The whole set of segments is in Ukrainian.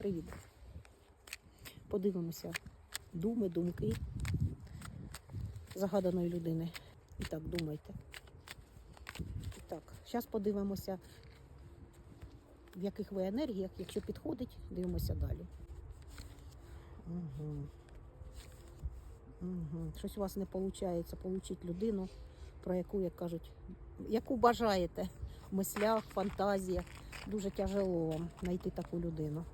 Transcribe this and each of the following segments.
Привіт. Подивимося думи, думки загаданої людини. І так, думайте. І так, зараз подивимося, в яких ви енергіях, якщо підходить, дивимося далі. Угу. Угу. Щось у вас не виходить отримати людину, про яку, як кажуть, яку бажаєте в мислях, фантазіях. Дуже тяжело вам знайти таку людину.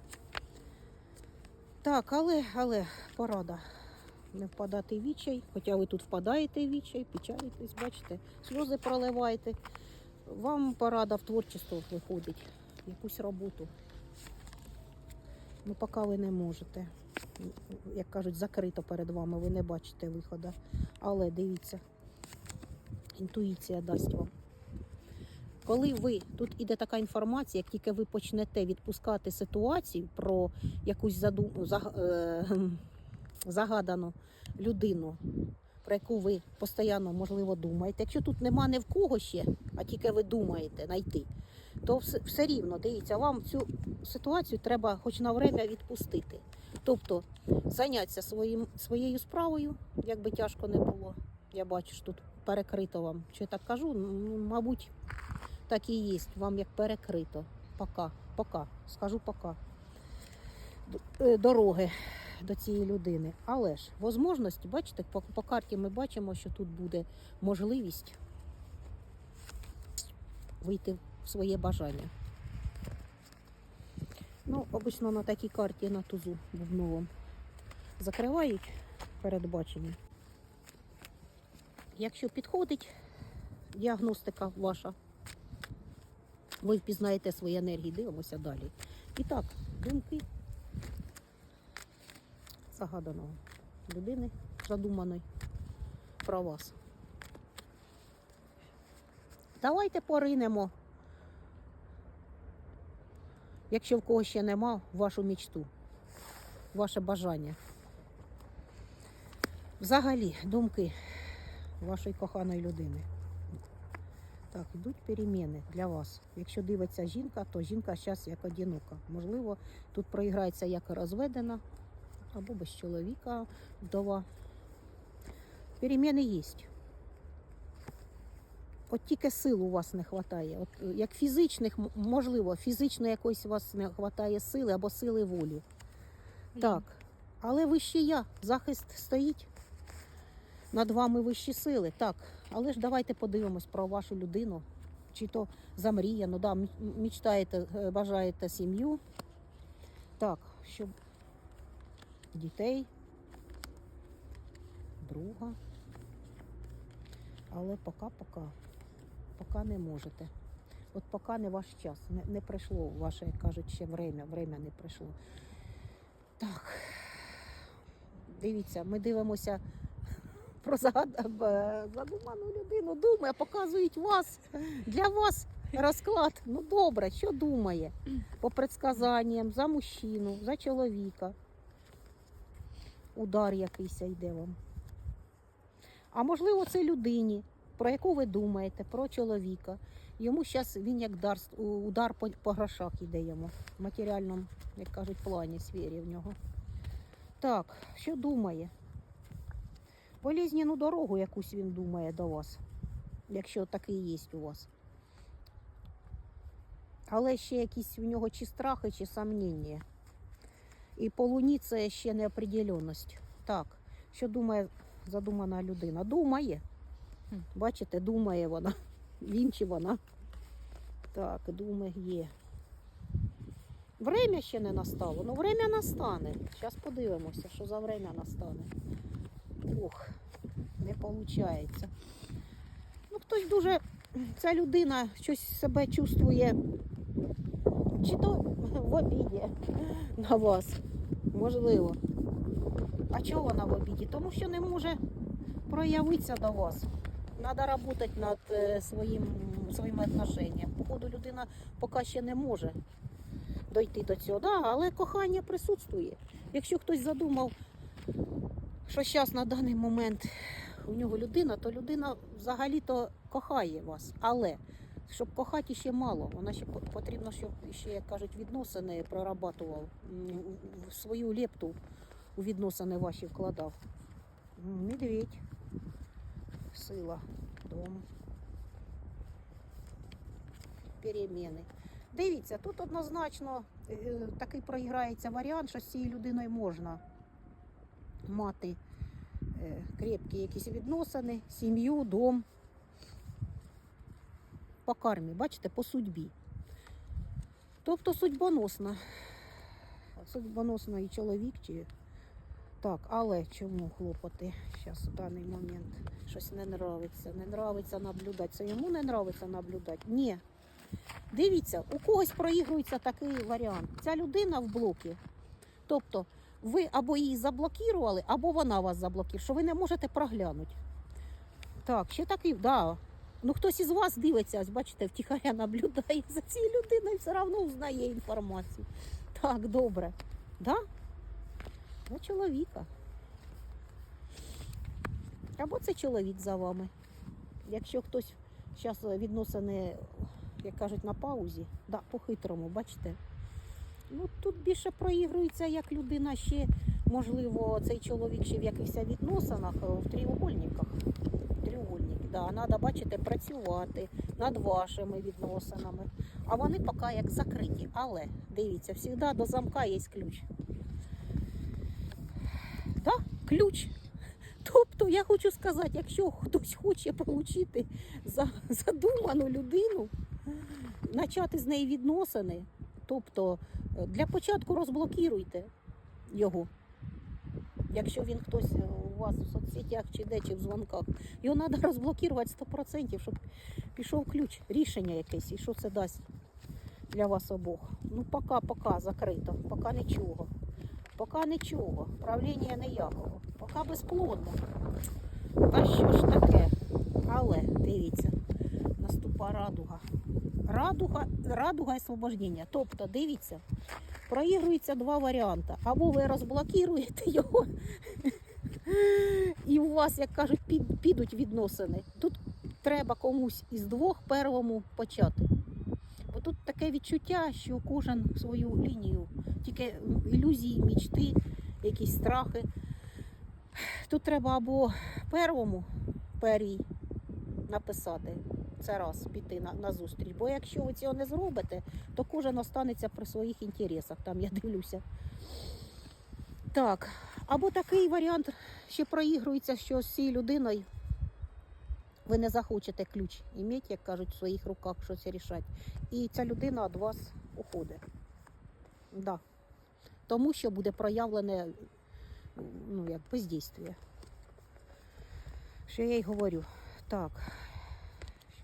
Так, але, але порада. Не впадати в вічай, хоча ви тут впадаєте в вічай, печалитесь, бачите, сльози проливаєте. Вам порада в творчество виходить, якусь роботу. Ну, поки ви не можете. Як кажуть, закрито перед вами, ви не бачите виходу. Але дивіться, інтуїція дасть вам. Коли ви тут іде така інформація, як тільки ви почнете відпускати ситуацію про якусь заду... заг- е, загадану людину, про яку ви постійно, можливо, думаєте. Якщо тут нема ні в кого ще, а тільки ви думаєте знайти, то все рівно, дивіться, вам цю ситуацію треба хоч на время відпустити. Тобто зайнятися своїм, своєю справою, як би тяжко не було. Я бачу, що тут перекрито вам. Що я так кажу, ну, мабуть, так і є, вам як перекрито. Пока, пока, скажу пока. Е, Дороги до цієї людини. Але ж можливість, бачите, по, по карті ми бачимо, що тут буде можливість вийти в своє бажання. Ну, обично на такій карті на тузу бубновому закривають передбачення. Якщо підходить діагностика ваша, ви впізнаєте свої енергії, дивимося далі. І так, думки загаданого людини, задуманої про вас. Давайте поринемо, якщо в кого ще нема, вашу мічту, ваше бажання. Взагалі, думки вашої коханої людини. Так, йдуть переміни для вас. Якщо дивиться жінка, то жінка зараз як одинока. Можливо, тут проіграється як розведена або без чоловіка, вдова. Переміни є. От тільки сил у вас не вистачає. От е, як фізичних, можливо, фізично якоїсь у вас не вистачає сили або сили волі. Так. Але вище я, захист стоїть. Над вами вищі сили. Так. Але ж давайте подивимось про вашу людину. Чи то замріяно, да, мічтаєте, е, бажаєте сім'ю. Так, щоб дітей, друга. Але поки-поки, поки не можете. От поки не ваш час, не, не прийшло ваше, як кажуть, ще время, время не прийшло. Так, дивіться, ми дивимося про е, задуману людину. Думає, показують вас. Для вас розклад. Ну добре, що думає? По предсказанням за мужчину, за чоловіка. Удар якийсь йде вам. А можливо, це людині, про яку ви думаєте, про чоловіка. Йому зараз він як дар, удар по, по грошах йде йому, в матеріальному, як кажуть, плані сфері в нього. Так, що думає? Болезненну дорогу якусь він думає до вас, якщо такий є у вас. Але ще якісь в нього чи страхи, чи сомнення. І по луні це ще неопределенність. Так, що думає задумана людина? Думає. Бачите, думає вона. Він чи вона. Так, думає є. Время ще не настало. Ну, время настане. Зараз подивимося, що за время настане. Ох, виходить. Ну, хтось дуже, ця людина щось себе чувствує, чи то в обіді на вас. Можливо. А чого вона в обіді? Тому що не може проявитися до вас. Треба працювати над е, своїм, своїми отношеннями. Походу, людина поки ще не може дойти до цього. Да, але кохання присутствує. Якщо хтось задумав, що зараз на даний момент у нього людина, то людина взагалі-то кохає вас. Але Щоб кохати ще мало. Вона ще потрібно, щоб ще, як кажуть, відносини прорабатував, свою лепту у відносини ваші вкладав. Медведь. Сила. Дом. Переміни. Дивіться, тут однозначно е, такий проіграється варіант, що з цією людиною можна мати крепкі якісь відносини, сім'ю, дом. По кармі, бачите, по судьбі. Тобто судьбоносна. Судьбоносно і чоловік чи. Так, але чому хлопоти? Зараз в даний момент щось не нравиться. Не нравиться наблюдати. Це йому не нравиться наблюдати? Ні. Дивіться, у когось проігрується такий варіант. Ця людина в блокі. Тобто ви або її заблокували, або вона вас заблокує, що ви не можете проглянути. Так, ще такий, да. Ну хтось із вас дивиться, ось бачите, втіхаря наблюдає за цією людиною, все одно узнає інформацію. Так, добре. Да? За чоловіка. Або це чоловік за вами. Якщо хтось зараз відносини, як кажуть, на паузі, да, по-хитрому, бачите? Ну тут більше проігрується, як людина ще, можливо, цей чоловік ще в якихось відносинах е, в тріугольниках. Тріугольники, да, треба, бачите, працювати над вашими відносинами. А вони поки як закриті. Але дивіться, завжди до замка є ключ. Да? Ключ. Тобто я хочу сказати, якщо хтось хоче отримати за, задуману людину, почати з неї відносини, тобто для початку розблокіруйте його. Якщо він хтось е, у вас в соцсетях чи де, чи в дзвонках, його треба розблокувати 100%, щоб пішов ключ, рішення якесь, і що це дасть для вас обох. Ну, поки, поки закрито, поки нічого. Поки нічого, правління ніякого, поки безплодно. Та що ж таке? Але дивіться, наступа радуга. Радуга, радуга і освобождення. Тобто, дивіться, проігрується два варіанти. Або ви розблокуєте його, і у вас, як кажуть, підуть відносини. Тут треба комусь із двох первому почати. Бо тут таке відчуття, що кожен свою лінію, тільки ілюзії, мічти, якісь страхи. Тут треба або первому первій написати. Це раз піти на, на зустріч. Бо якщо ви цього не зробите, то кожен останеться при своїх інтересах. Там я дивлюся. Так, або такий варіант ще проігрується, що з цією людиною ви не захочете ключ іметь, як кажуть, в своїх руках щось рішати. І ця людина від вас уходить. Да. Тому що буде проявлене ну, як бездійствие. Що я й говорю. Так,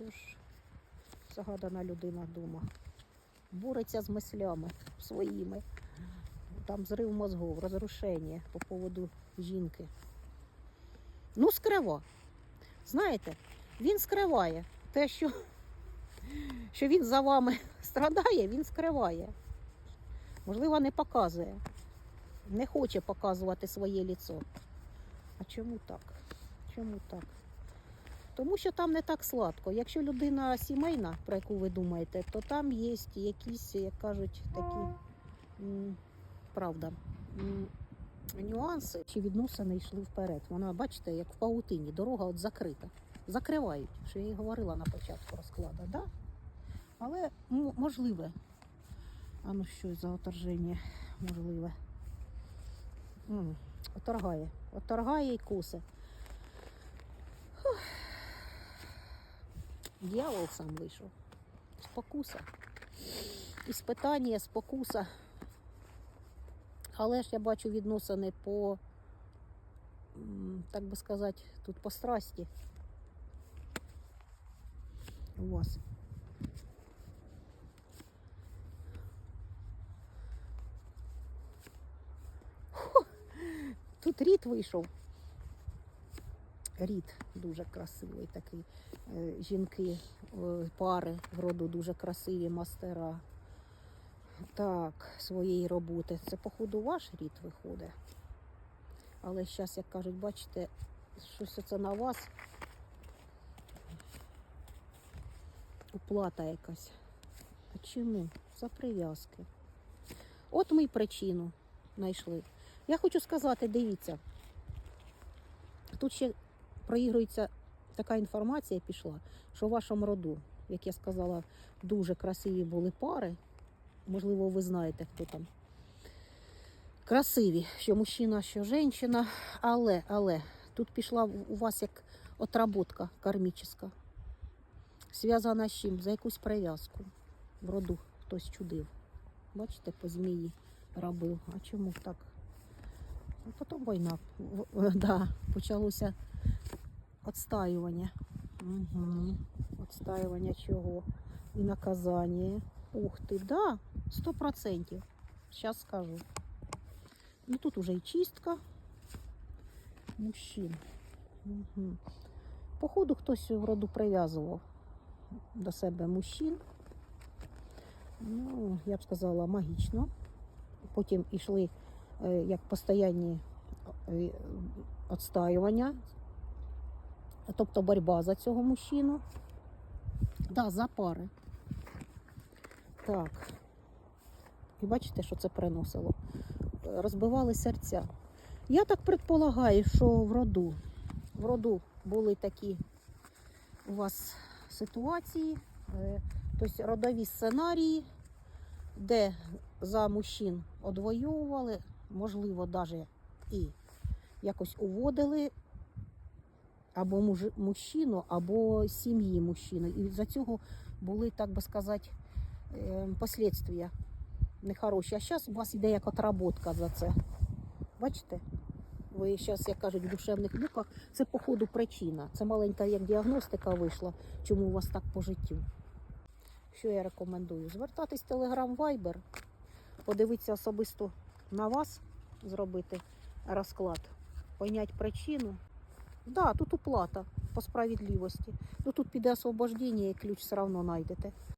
що ж загадана людина дома. Бореться з мислями своїми. Там зрив мозгов, розрушення по поводу жінки. Ну, скрива. Знаєте, він скриває те, що, що він за вами страдає, він скриває. Можливо, не показує. Не хоче показувати своє ліцо. А чому так? Чому так? Тому що там не так сладко. Якщо людина сімейна, про яку ви думаєте, то там є якісь, як кажуть, такі правда. Нюанси чи відносини йшли вперед. Вона, бачите, як в паутині, дорога от закрита. Закривають, що я і говорила на початку розкладу, да? Але м- можливе. А ну що за оторження можливе. М, Оторгає. Оторгає і косе. Дьявол сам вийшов. Спокуса. Іспитання, спокуса. Але ж я бачу відносини по, так би сказати, тут по страсті. У вас. Тут рід вийшов. Рід дуже красивий такий. Е, Жінки, е, пари в роду дуже красиві мастера. Так, своєї роботи. Це, походу, ваш рід виходить. Але зараз, як кажуть, бачите, щось це на вас. Уплата якась. А чому? За прив'язки. От ми й причину знайшли. Я хочу сказати, дивіться, тут ще проігрується така інформація пішла, що в вашому роду, як я сказала, дуже красиві були пари. Можливо, ви знаєте, хто там. Красиві, що мужчина, що жінка, але, але тут пішла у вас як отработка кармічна. Зв'язана з чим? За якусь прив'язку. В роду хтось чудив. Бачите, по змії робив. А чому так? Ну, потім війна. Да, почалося відстаювання. Угу. Відстаювання чого? І наказання. Ух ти, да, сто процентів. Зараз скажу. Ну тут уже і чистка мужчин. Угу. Походу, хтось в роду прив'язував до себе мужчин. Ну, я б сказала, магічно. Потім йшли е, як постоянні відстаювання, тобто боротьба за цього мужчину. Да, за пари. Так. І бачите, що це приносило? Розбивали серця. Я так предполагаю, що в роду, в роду були такі у вас ситуації, е, тобто родові сценарії, де за мужчин одвоювали, можливо, навіть і якось уводили або муж- мужчину, або сім'ї мужчини. І за цього були, так би сказати, е, послідствия нехороші. А зараз у вас йде як отработка за це. Бачите? Ви зараз, як кажуть, в душевних муках, це по ходу причина. Це маленька як діагностика вийшла, чому у вас так по життю. Що я рекомендую? Звертатись в Telegram Viber, подивитися особисто на вас, зробити розклад, понять причину. Да, тут уплата по справедливості. Ну тут піде освобождення і ключ все одно знайдете.